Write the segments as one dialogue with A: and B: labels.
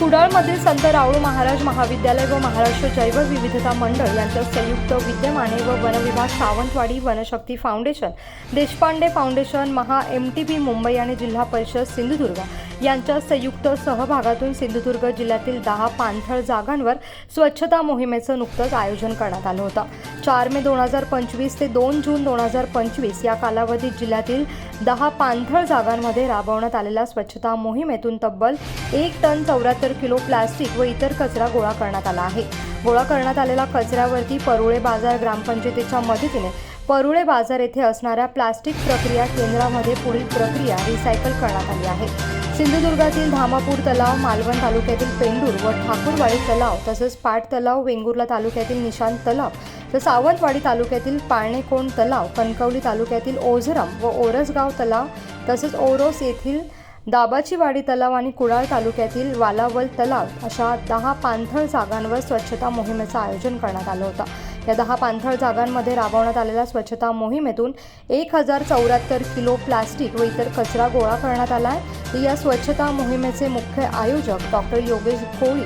A: कुडाळमधील संत राऊळ महाराज महाविद्यालय व महाराष्ट्र जैवविविधता मंडळ यांच्या संयुक्त विद्यमाने व वनविभाग Sawantwadi Vanashakti foundation Deshpande foundation Maha M T P Mumbai आणि जिल्हा परिषद सिंधुदुर्ग. यांच्या संयुक्त सहभागातून सिंधुदुर्ग जिल्ह्यातील दहा पाणथळ जागांवर स्वच्छता मोहिमेचं नुकतंच आयोजन करण्यात आलं होतं. चार मे दोन हजार पंचवीस ते दोन जून दोन हजार पंचवीस या कालावधीत जिल्ह्यातील दहा पाणथळ जागांमध्ये राबवण्यात आलेल्या स्वच्छता मोहिमेतून तब्बल एक टन चौऱ्याहत्तर किलो प्लास्टिक व इतर कचरा गोळा करण्यात आला आहे. गोळा करण्यात आलेला कचऱ्यावरती परुळे बाजार ग्रामपंचायतीच्या मदतीने परुळे बाजार येथे असणाऱ्या प्लास्टिक प्रक्रिया केंद्रामध्ये पुढील प्रक्रिया रिसायकल करण्यात आली आहे. सिंधुदुर्गातील धामापूर तलाव मालवण तालुक्यातील पेंडूर व ठाकूरवाडी तलाव तसेच पाट तलाव वेंगुर्ला तालुक्यातील निशांत तलाव तर सावंतवाडी तालुक्यातील पाळणेकोंड तलाव कणकवली तालुक्यातील ओझरम व ओरसगाव तलाव तसेच ओरोस येथील दाबाचीवाडी तलाव आणि कुडाळ तालुक्यातील वालावल तलाव अशा दहा पाणथळ जागांवर स्वच्छता मोहिमेचं आयोजन करण्यात आलं होतं. या दहा पाणथळ जागांमध्ये राबवण्यात आलेल्या स्वच्छता मोहिमेतून एक हजार चौऱ्याहत्तर किलो प्लास्टिक व इतर कचरा गोळा करण्यात आला आहे. या स्वच्छता मोहिमेचे मुख्य आयोजक डॉक्टर योगेश कोळी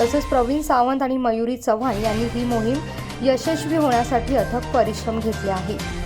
A: तसेच प्रवीण सावंत आणि मयुरी चव्हाण यांनी ही मोहीम यशस्वी होण्यासाठी अथक परिश्रम घेतले आहे.